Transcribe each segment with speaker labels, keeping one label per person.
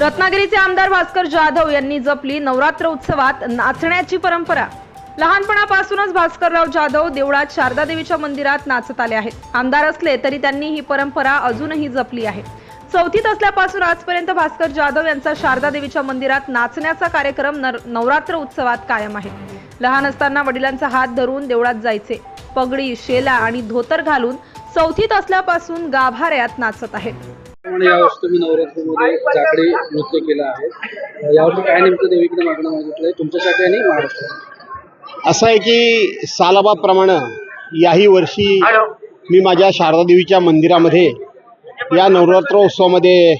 Speaker 1: रत्नागिरीचे आमदार भास्कर जाधव यांनी जपली नवरात्र उत्सवात नाचण्याची परंपरा. लहानपणापासूनच भास्करराव जाधव देवळात शारदा देवीच्या मंदिरात नाचत आले आहेत. आमदार असले तरी त्यांनी ही परंपरा अजूनही जपली आहे. चौथीत असल्यापासून आजपर्यंत भास्कर जाधव यांचा शारदा देवीच्या मंदिरात नाचण्याचा कार्यक्रम नर- नवरात्र उत्सवात कायम आहे. लहान असताना वडिलांचा हात धरून देवळात जायचे. पगडी शेला आणि धोतर घालून चौथीत असल्यापासून गाभाऱ्यात नाचत आहेत.
Speaker 2: यावर्षी तुम्ही नवरात्रीमध्ये जाकडी नृत्य केलं आहे. यावर्षी काय नेमकं देवीकडे मागणं मागितलंय? तुमच्यासाठी आणि महाराष्ट्रासाठी.
Speaker 3: असं आहे की सालाबाप्रमाणे याही वर्षी मी माझ्या शारदा देवीच्या मंदिरामध्ये या नवरात्रोत्सवामध्ये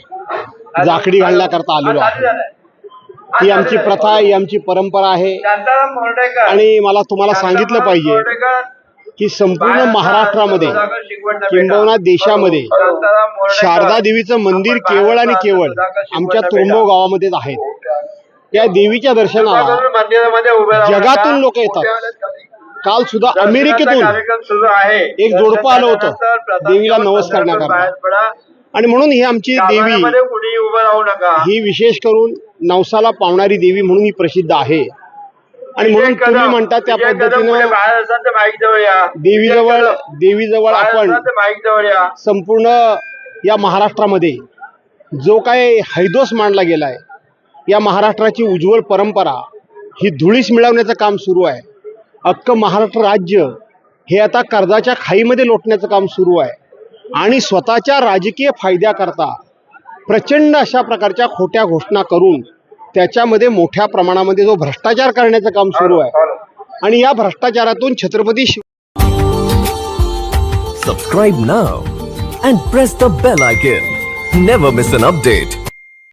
Speaker 3: जाकडी घालण्याकरता आलेलो आहे. ही आमची प्रथा ही आमची परंपरा आहे. आणि मला तुम्हाला सांगितलं पाहिजे की संपूर्ण महाराष्ट्रामध्ये किंबहुना देशामध्ये शारदा देवीचं मंदिर केवळ आणि केवळ आमच्या तुरंबव गावामध्येच आहे त्या देवीच्या दर्शनाला जगातून लोक येतात. काल सुद्धा अमेरिकेतून एक जोडपं आलं होतं. देवीला नवस करण्याकरता. आणि म्हणून ही आमची देवी ही विशेष करून नवसाला पावणारी देवी म्हणून ही प्रसिद्ध आहे. आणि म्हणून तुम्ही म्हणता त्या पद्धतीनं देवीजवळ देवीजवळ आपण संपूर्ण या महाराष्ट्रामध्ये जो काय हैदोस मांडला गेलाय या महाराष्ट्राची उज्ज्वल परंपरा ही धुळीस मिळवण्याचं काम सुरू आहे. अख्खं महाराष्ट्र राज्य हे आता कर्जाच्या खाईमध्ये लोटण्याचं काम सुरू आहे. आणि स्वतःच्या राजकीय फायद्याकरता प्रचंड अशा प्रकारच्या खोट्या घोषणा करून त्याच्यामध्ये मोठ्या प्रमाणामध्ये जो भ्रष्टाचार करण्याचं काम सुरू आहे आणि या भ्रष्टाचारातून Chhatrapati Shiv
Speaker 4: Subscribe now and press the bell icon. Never miss an update.